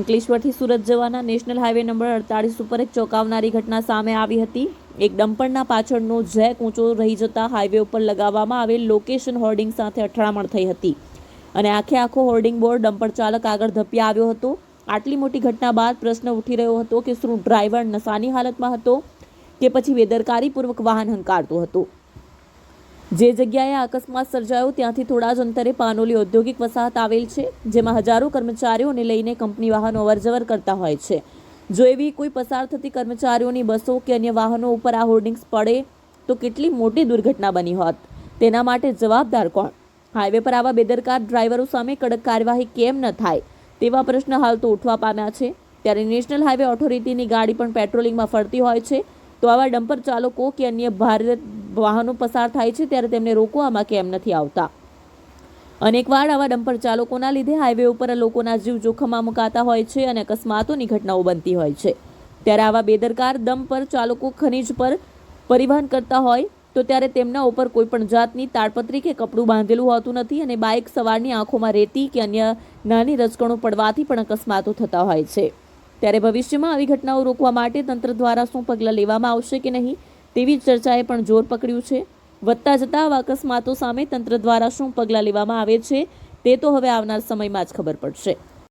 અંકલેશ્વરથી સુરત જવાના national highway number અડતાળીસ ઉપર એક ચોંકાવનારી ઘટના સામે આવી હતી. એક ડમ્પરના પાછળનો જેક ઊંચો રહી જતા હાઈવે ઉપર લગાવવામાં આવેલ લોકેશન હોર્ડિંગ સાથે અથડામણ થઈ હતી અને આખે આખો હોર્ડિંગ બોર્ડ ડમ્પર ચાલક આગળ ધપ્યા આવ્યો હતો. આટલી મોટી ઘટના બાદ પ્રશ્ન ઉઠી રહ્યો હતો કે શું ડ્રાઈવર નશાની હાલતમાં હતો કે પછી બેદરકારીપૂર્વક વાહન હંકારતો હતો? જે જગ્યાએ અકસ્માત સર્જાયો ત્યાંથી થોડા જ અંતરે પાનોલી ઔદ્યોગિક વસાહત આવેલ છે, જેમાં હજારો કર્મચારીઓને લઈને કંપની વાહનો અવરજવર કરતા હોય છે. જો એવી કોઈ પસાર થતી કર્મચારીઓની બસો કે અન્ય વાહનો ઉપર આ હોર્ડિંગ્સ પડે, તો કેટલી મોટી દુર્ઘટના બની હોત? તેના માટે જવાબદાર કોણ? હાઈવે પર આવા બેદરકાર ડ્રાઈવરો સામે કડક કાર્યવાહી કેમ ન થાય, તેવા પ્રશ્ન હાલ તો ઉઠવા પામ્યા છે. ત્યારે નેશનલ હાઈવે ઓથોરિટીની ગાડી પણ પેટ્રોલિંગમાં ફરતી હોય છે, તો આવા ડમ્પર ચાલકો કે અન્ય ભારે વાહનો પસાર થાય છે ત્યારે તેમને રોકવામાં કેમ નથી આવતા. અનેકવાર આવા ડમ્પર ચાલકોના લીધે હાઈવે ઉપર લોકોના જીવ જોખમમાં મુકાતા હોય છે અને અકસ્માતોની ઘટનાઓ બનતી હોય છે. ત્યારે આવા બેદરકાર ડમ્પર ચાલકો ખનીજ પર પરિવહન કરતા હોય તો ત્યારે તેમના ઉપર કોઈપણ જાતની તાડપત્રી કે કપડું બાંધેલું હોતું નથી અને બાઇક સવારની આંખોમાં રેતી કે અન્ય નાની રજકણો પડવાથી પણ અકસ્માતો થતા હોય છે. ત્યારે ભવિષ્યમાં આવી ઘટનાઓ રોકવા માટે તંત્ર દ્વારા શું પગલાં લેવામાં આવશે કે નહીં? તેવી ચર્ચાએ પણ જોર પકડ્યું છે. વધતા જતા આવા અકસ્માતો સામે તંત્ર દ્વારા શું પગલાં લેવામાં આવે છે, તે તો હવે આવનાર સમયમાં જ ખબર પડશે.